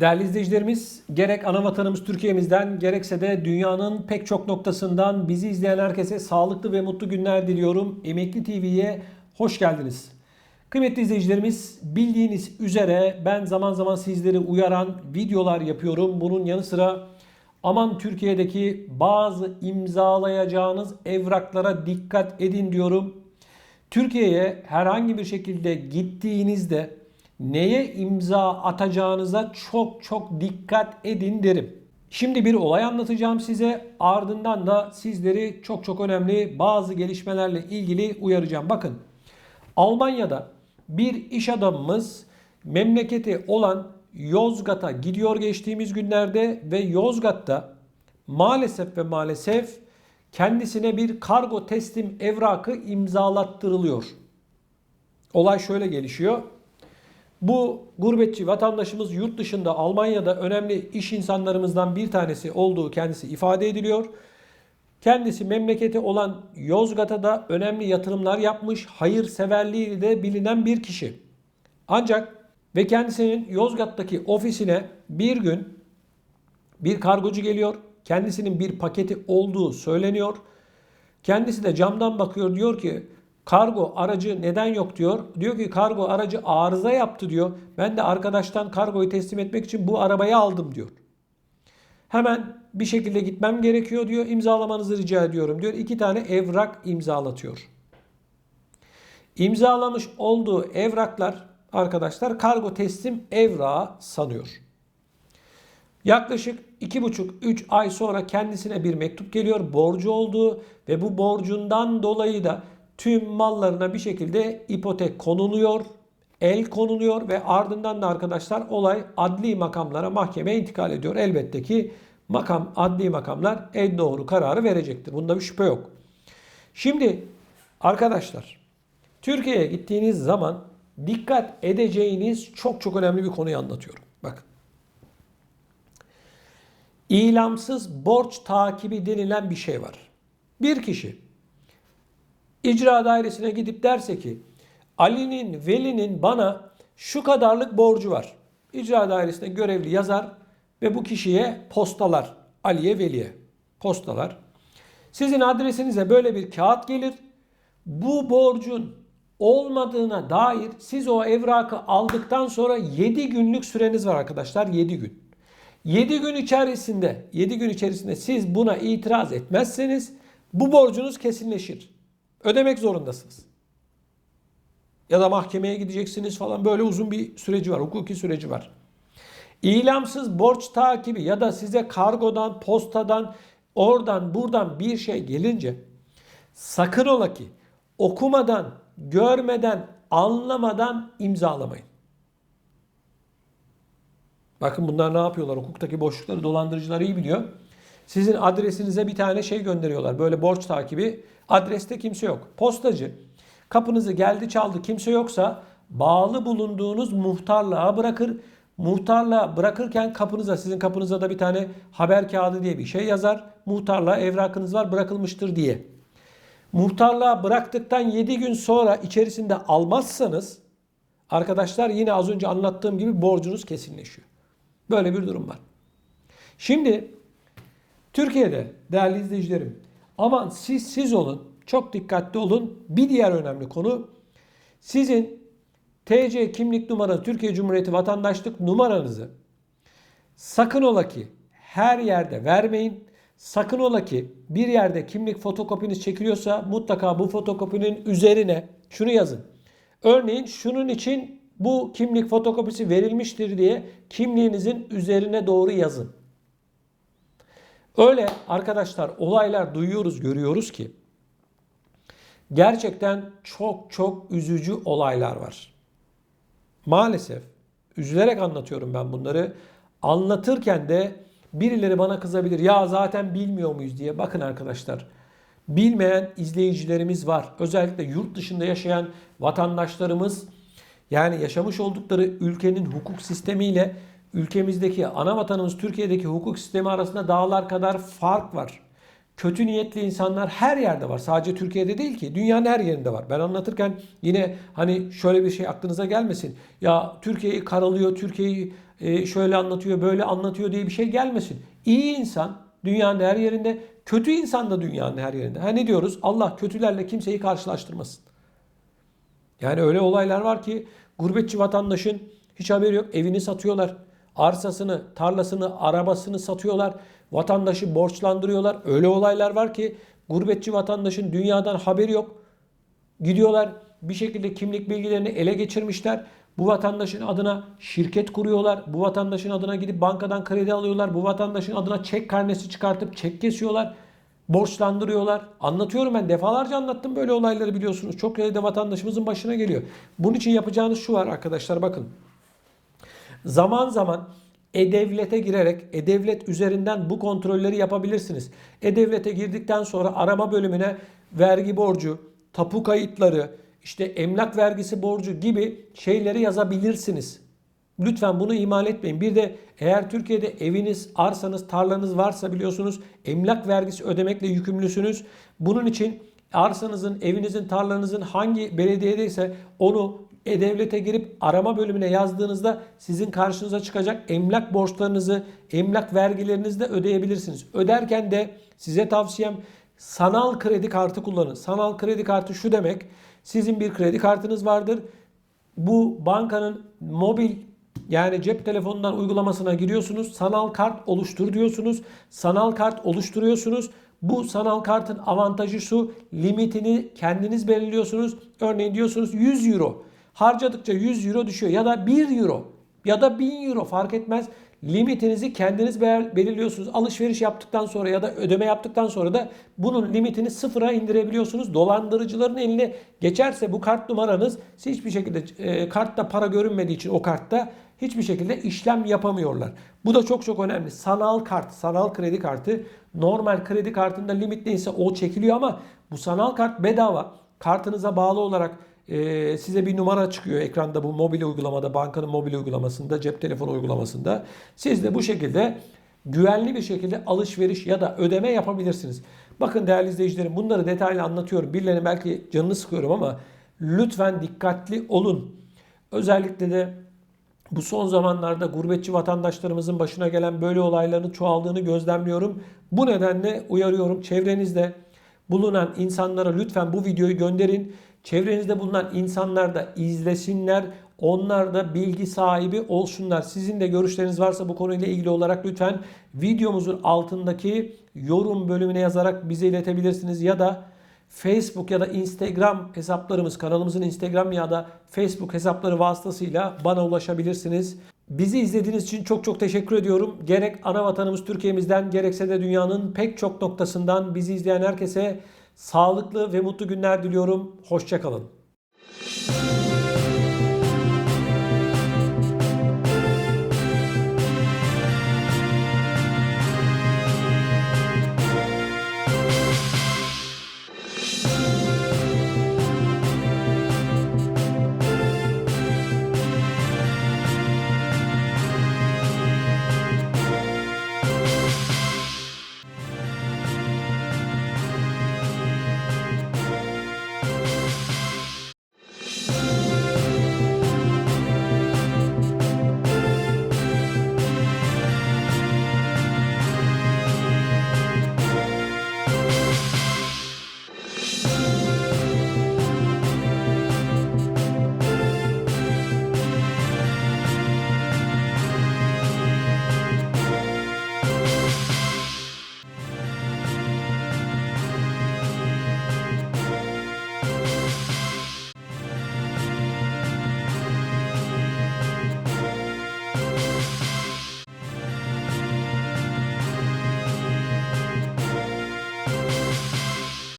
Değerli izleyicilerimiz, gerek ana vatanımız Türkiye'mizden gerekse de dünyanın pek çok noktasından bizi izleyen herkese sağlıklı ve mutlu günler diliyorum. Emekli TV'ye hoş geldiniz. Kıymetli izleyicilerimiz, bildiğiniz üzere ben zaman zaman sizleri uyaran videolar yapıyorum. Bunun yanı sıra aman Türkiye'deki bazı imzalayacağınız evraklara dikkat edin diyorum. Türkiye'ye herhangi bir şekilde gittiğinizde neye imza atacağınıza çok çok dikkat edin derim. Şimdi bir olay anlatacağım size. Ardından da sizleri çok çok önemli bazı gelişmelerle ilgili uyaracağım. Bakın Almanya'da bir iş adamımız memleketi olan Yozgat'a gidiyor geçtiğimiz günlerde ve Yozgat'ta maalesef ve maalesef kendisine bir kargo teslim evrakı imzalattırılıyor. Olay şöyle gelişiyor. Bu gurbetçi vatandaşımız yurt dışında Almanya'da önemli iş insanlarımızdan bir tanesi olduğu kendisi ifade ediliyor. Kendisi memleketi olan Yozgat'a da önemli yatırımlar yapmış, hayırseverliği de bilinen bir kişi. Ancak ve kendisinin Yozgat'taki ofisine bir gün bir kargocu geliyor. Kendisinin bir paketi olduğu söyleniyor. Kendisi de camdan bakıyor diyor ki kargo aracı neden yok diyor. Diyor ki kargo aracı arıza yaptı diyor. Ben de arkadaştan kargoyu teslim etmek için bu arabayı aldım diyor. Hemen bir şekilde gitmem gerekiyor diyor. İmzalamanızı rica ediyorum diyor. İki tane evrak imzalatıyor. İmzalamış olduğu evraklar arkadaşlar kargo teslim evrağı sanıyor. Yaklaşık 2,5-3 ay sonra kendisine bir mektup geliyor. Borcu olduğu ve bu borcundan dolayı da tüm mallarına bir şekilde ipotek konuluyor, el konuluyor ve ardından da arkadaşlar olay adli makamlara mahkemeye intikal ediyor. Elbette ki makam adli makamlar en doğru kararı verecektir. Bunda bir şüphe yok. Şimdi arkadaşlar Türkiye'ye gittiğiniz zaman dikkat edeceğiniz çok çok önemli bir konuyu anlatıyorum. Bakın. İlamsız borç takibi denilen bir şey var. Bir kişi icra dairesine gidip derse ki Ali'nin, Veli'nin bana şu kadarlık borcu var. İcra dairesine görevli yazar ve bu kişiye postalar. Ali'ye, Veli'ye postalar. Sizin adresinize böyle bir kağıt gelir. Bu borcun olmadığına dair siz o evrakı aldıktan sonra 7 günlük süreniz var arkadaşlar. 7 gün. 7 gün içerisinde 7 gün içerisinde siz buna itiraz etmezseniz bu borcunuz kesinleşir. Ödemek zorundasınız. Ya da mahkemeye gideceksiniz falan böyle uzun bir süreci var. Hukuki süreci var. İlamsız borç takibi ya da size kargodan, postadan, oradan buradan bir şey gelince sakın ola ki okumadan, görmeden, anlamadan imzalamayın. Bakın bunlar ne yapıyorlar? Hukuktaki boşlukları dolandırıcılar iyi biliyor. Sizin adresinize bir tane şey gönderiyorlar. Böyle borç takibi. Adreste kimse yok. Postacı kapınızı geldi çaldı kimse yoksa bağlı bulunduğunuz muhtarlığa bırakır. Muhtarlığa bırakırken kapınıza sizin kapınıza da bir tane haber kağıdı diye bir şey yazar. Muhtarlığa evrakınız var bırakılmıştır diye. Muhtarlığa bıraktıktan 7 gün sonra içerisinde almazsanız arkadaşlar yine az önce anlattığım gibi borcunuz kesinleşiyor. Böyle bir durum var. Şimdi Türkiye'de değerli izleyicilerim aman siz siz olun çok dikkatli olun. Bir diğer önemli konu sizin TC kimlik numaranız Türkiye Cumhuriyeti vatandaşlık numaranızı sakın ola ki her yerde vermeyin. Sakın ola ki bir yerde kimlik fotokopiniz çekiliyorsa mutlaka bu fotokopinin üzerine şunu yazın. Örneğin şunun için bu kimlik fotokopisi verilmiştir diye kimliğinizin üzerine doğru yazın. Öyle arkadaşlar olaylar duyuyoruz, görüyoruz ki gerçekten çok çok üzücü olaylar var. Maalesef üzülerek anlatıyorum ben bunları. Anlatırken de birileri bana kızabilir. Ya zaten bilmiyor muyuz diye. Bakın arkadaşlar. Bilmeyen izleyicilerimiz var. Özellikle yurt dışında yaşayan vatandaşlarımız yani yaşamış oldukları ülkenin hukuk sistemiyle ülkemizdeki ana vatanımız Türkiye'deki hukuk sistemi arasında dağlar kadar fark var. Kötü niyetli insanlar her yerde var. Sadece Türkiye'de değil ki. Dünyanın her yerinde var. Ben anlatırken yine hani şöyle bir şey aklınıza gelmesin. Ya Türkiye'yi karalıyor, Türkiye'yi e, şöyle anlatıyor, böyle anlatıyor diye bir şey gelmesin. İyi insan dünyanın her yerinde, kötü insan da dünyanın her yerinde. Ha ne diyoruz? Allah kötülerle kimseyi karşılaştırmasın. Yani öyle olaylar var ki gurbetçi vatandaşın hiç haberi yok. Evini satıyorlar. Arsasını, tarlasını, arabasını satıyorlar. Vatandaşı borçlandırıyorlar. Öyle olaylar var ki gurbetçi vatandaşın dünyadan haberi yok. Gidiyorlar bir şekilde kimlik bilgilerini ele geçirmişler. Bu vatandaşın adına şirket kuruyorlar. Bu vatandaşın adına gidip bankadan kredi alıyorlar. Bu vatandaşın adına çek karnesi çıkartıp çek kesiyorlar. Borçlandırıyorlar. Anlatıyorum ben defalarca anlattım böyle olayları biliyorsunuz. Çok sayıda vatandaşımızın başına geliyor. Bunun için yapacağınız şu var arkadaşlar bakın. Zaman zaman e-devlete girerek e-devlet üzerinden bu kontrolleri yapabilirsiniz. E-devlete girdikten sonra arama bölümüne vergi borcu, tapu kayıtları, işte emlak vergisi borcu gibi şeyleri yazabilirsiniz. Lütfen bunu ihmal etmeyin. Bir de eğer Türkiye'de eviniz, arsanız, tarlanız varsa biliyorsunuz emlak vergisi ödemekle yükümlüsünüz. Bunun için arsanızın, evinizin, tarlanızın hangi belediyedeyse onu e-Devlet'e girip arama bölümüne yazdığınızda sizin karşınıza çıkacak emlak borçlarınızı, emlak vergilerinizi de ödeyebilirsiniz. Öderken de size tavsiyem sanal kredi kartı kullanın. Sanal kredi kartı şu demek. Sizin bir kredi kartınız vardır. Bu bankanın mobil yani cep telefonundan uygulamasına giriyorsunuz. Sanal kart oluştur diyorsunuz. Sanal kart oluşturuyorsunuz. Bu sanal kartın avantajı şu. Limitini kendiniz belirliyorsunuz. Örneğin diyorsunuz 100 euro. Harcadıkça 100 euro düşüyor ya da 1 euro ya da 1000 euro fark etmez. Limitinizi kendiniz belirliyorsunuz. Alışveriş yaptıktan sonra ya da ödeme yaptıktan sonra da bunun limitini sıfıra indirebiliyorsunuz. Dolandırıcıların eline geçerse bu kart numaranız hiçbir şekilde e, kartta para görünmediği için o kartta hiçbir şekilde işlem yapamıyorlar. Bu da çok çok önemli. Sanal kart, sanal kredi kartı normal kredi kartında limit neyse o çekiliyor ama bu sanal kart bedava. Kartınıza bağlı olarak e, size bir numara çıkıyor ekranda bu mobil uygulamada, bankanın mobil uygulamasında, cep telefonu uygulamasında. Siz de bu şekilde güvenli bir şekilde alışveriş ya da ödeme yapabilirsiniz. Bakın değerli izleyicilerim bunları detaylı anlatıyorum. Birilerine belki canını sıkıyorum ama lütfen dikkatli olun. Özellikle de bu son zamanlarda gurbetçi vatandaşlarımızın başına gelen böyle olayların çoğaldığını gözlemliyorum. Bu nedenle uyarıyorum çevrenizde bulunan insanlara lütfen bu videoyu gönderin. Çevrenizde bulunan insanlar da izlesinler. Onlar da bilgi sahibi olsunlar. Sizin de görüşleriniz varsa bu konuyla ilgili olarak lütfen videomuzun altındaki yorum bölümüne yazarak bize iletebilirsiniz. Ya da Facebook ya da Instagram hesaplarımız, kanalımızın Instagram ya da Facebook hesapları vasıtasıyla bana ulaşabilirsiniz. Bizi izlediğiniz için çok çok teşekkür ediyorum. Gerek ana vatanımız Türkiye'mizden gerekse de dünyanın pek çok noktasından bizi izleyen herkese sağlıklı ve mutlu günler diliyorum. Hoşçakalın.